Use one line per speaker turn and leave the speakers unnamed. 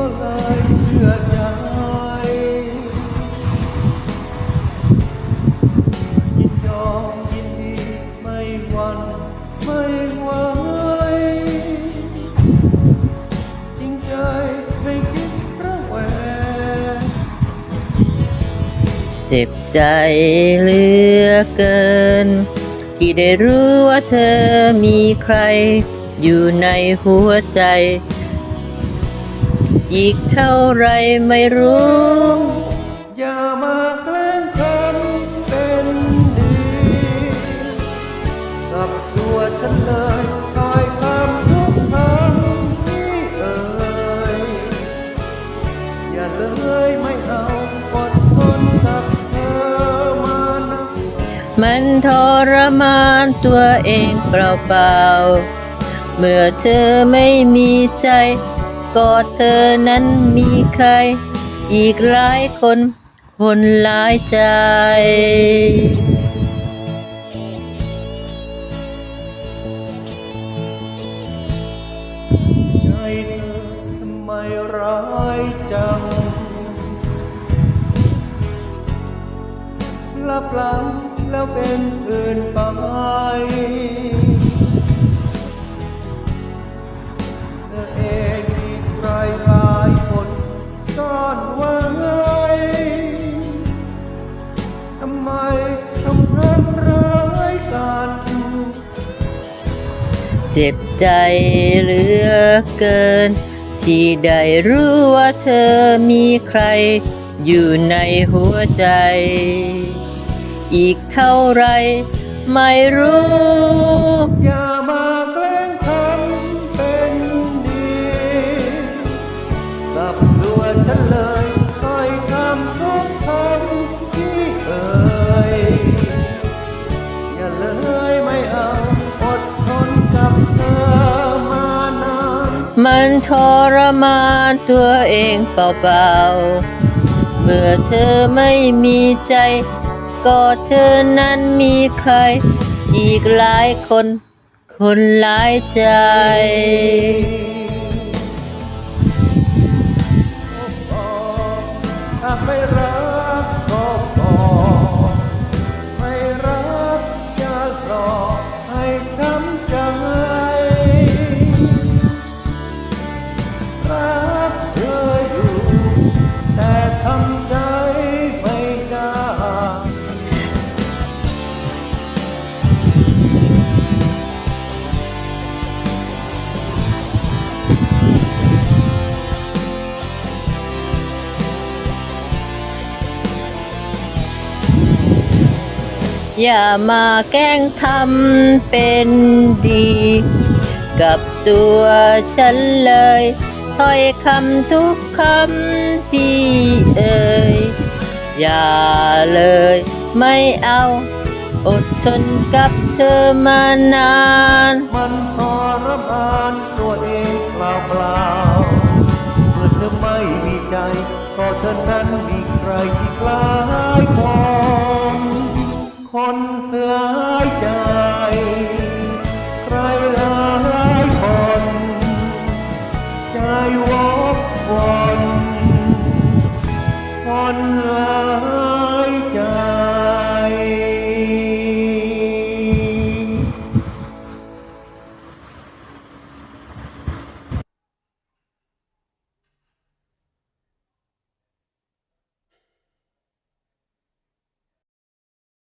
ก็เลยเชื่อใจยินยอมยินดีไม่หวันไม่ไหวจริงใจไม่คิดระแวง
เจ็บใจเหลือเกิน ที่ได้รู้ว่าเธอมีใคร อยู่ในหัวใจ อีกเท่าไรไม่รู้
อย่ามาแกล้งกันเป็นดีกับตัวฉันเลยคอยคำทุกคำที่เอ่ยอย่าเลยไม่เอาอดทนกับเธอมานะ
มันทรมานตัวเองเปล่าๆเมื่อเธอไม่มีใจ ก็เธอนั้นมีใคร อีกหลายคน คนหลายใจ
ใจเธอทำไมร้ายจังลับหลังแล้วเป็นอื่นไป เจ็
บใจเหลือเกิน ที่ได้รู้ว่าเธอมีใคร อยู่ในหัวใจ อีกเท่าไร ไม่รู้
อย่ามาแกล้งทำเป็นดีกับตัวฉันเลยคอยทำทุกคำที่เอ่ยอย่าเลย มัน
ทรมานตัวเองเปล่าๆ เมื่อเธอไม่มีใจ ก็เธอนั้นมีใคร อีกหลายคน คนหลายใจ
อย่า
มาแกล้งทำเป็นดี กับตัวฉันเลยถ้อยคำทุกคำที่เอ่ยอย่าเลยไม่เอา อดทนกับเธอมานาน
มันทรมานตัวเองเปล่าเปล่าเมื่อเธอไม่มีใจ ก็เธอนั้นมีใครอีกหลา